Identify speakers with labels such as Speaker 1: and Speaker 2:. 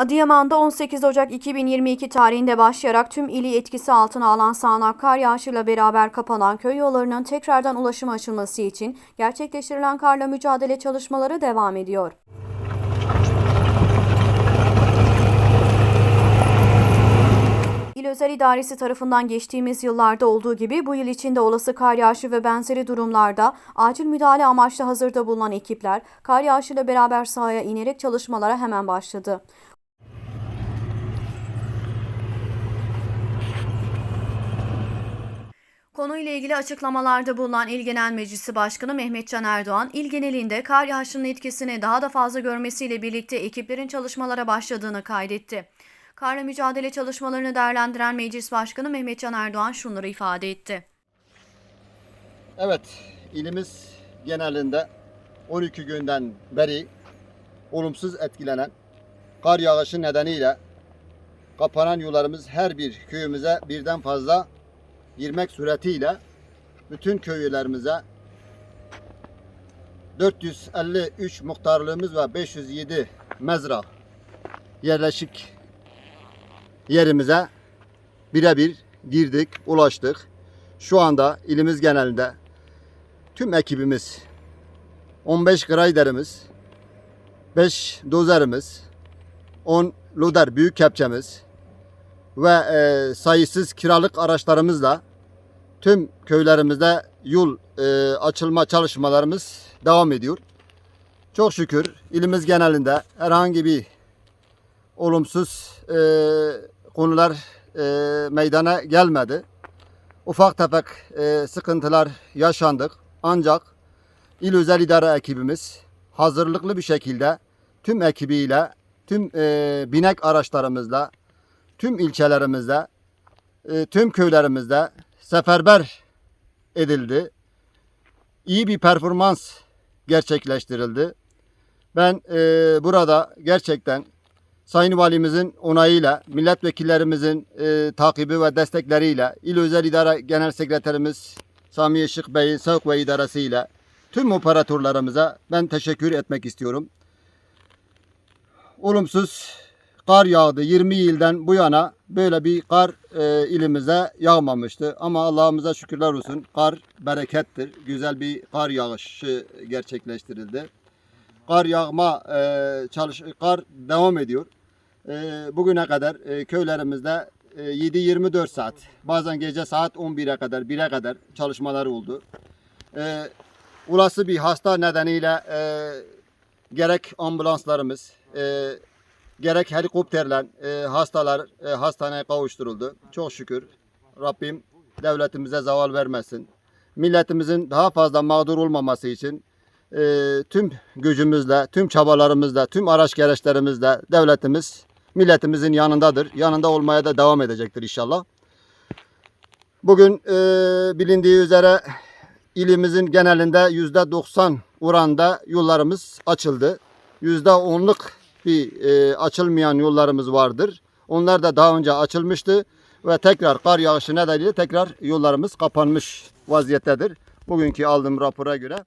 Speaker 1: Adıyaman'da 18 Ocak 2022 tarihinde başlayarak tüm ili etkisi altına alan sağanak kar yağışıyla beraber kapanan köy yollarının tekrardan ulaşıma açılması için gerçekleştirilen karla mücadele çalışmaları devam ediyor. İl Özel İdaresi tarafından geçtiğimiz yıllarda olduğu gibi bu yıl içinde olası kar yağışı ve benzeri durumlarda acil müdahale amaçlı hazırda bulunan ekipler kar yağışıyla beraber sahaya inerek çalışmalara hemen başladı. Konuyla ilgili açıklamalarda bulunan İl Genel Meclisi Başkanı Mehmet Can Erdoğan, il genelinde kar yağışının etkisini daha da fazla görmesiyle birlikte ekiplerin çalışmalara başladığını kaydetti. Karla mücadele çalışmalarını değerlendiren Meclis Başkanı Mehmet Can Erdoğan şunları ifade etti.
Speaker 2: Evet, ilimiz genelinde 12 günden beri olumsuz etkilenen kar yağışı nedeniyle kapanan yollarımız her bir köyümüze birden fazla girmek suretiyle bütün köylerimize 453 muhtarlığımız ve 507 mezra yerleşik yerimize birebir girdik, ulaştık. Şu anda ilimiz genelinde tüm ekibimiz 15 grayderimiz 5 dozerimiz 10 loder büyük kepçemiz ve e, sayısız kiralık araçlarımızla tüm köylerimizde yol e, açılma çalışmalarımız devam ediyor. Çok şükür ilimiz genelinde herhangi bir olumsuz e, konular e, meydana gelmedi ufak tefek e, sıkıntılar yaşandık. Ancak il özel idare ekibimiz hazırlıklı bir şekilde tüm ekibiyle, tüm e, binek araçlarımızla, tüm ilçelerimizde, e, tüm köylerimizde seferber edildi. İyi bir performans gerçekleştirildi. Ben e, burada gerçekten Sayın Valimizin onayıyla, milletvekillerimizin e, takibi ve destekleriyle, İl Özel İdare Genel Sekreterimiz Sami Işık Bey'in sevk ve idaresiyle tüm operatörlerimize ben teşekkür etmek istiyorum. Olumsuz kar yağdı. 20 yıldan bu yana böyle bir kar e, ilimize yağmamıştı. Ama Allah'ımıza şükürler olsun. Kar berekettir. Güzel bir kar yağışı gerçekleştirildi. Kar yağma e, çalış kar devam ediyor. E, bugüne kadar e, köylerimizde e, 7-24 saat, bazen gece saat 11'e kadar, 1'e kadar çalışmalar oldu. E, olası bir hasta nedeniyle e, gerek ambulanslarımız, e, gerek helikopterle e, hastalar e, hastaneye kavuşturuldu. Çok şükür Rabbim devletimize zaval vermesin. Milletimizin daha fazla mağdur olmaması için e, tüm gücümüzle, tüm çabalarımızla, tüm araç gereçlerimizle devletimiz milletimizin yanındadır. Yanında olmaya da devam edecektir inşallah. Bugün e, bilindiği üzere ilimizin genelinde yüzde 90 oranda yollarımız açıldı. Yüzde onluk bir e, açılmayan yollarımız vardır. Onlar da daha önce açılmıştı ve tekrar kar yağışı nedeniyle tekrar yollarımız kapanmış vaziyettedir. Bugünkü aldığım rapora göre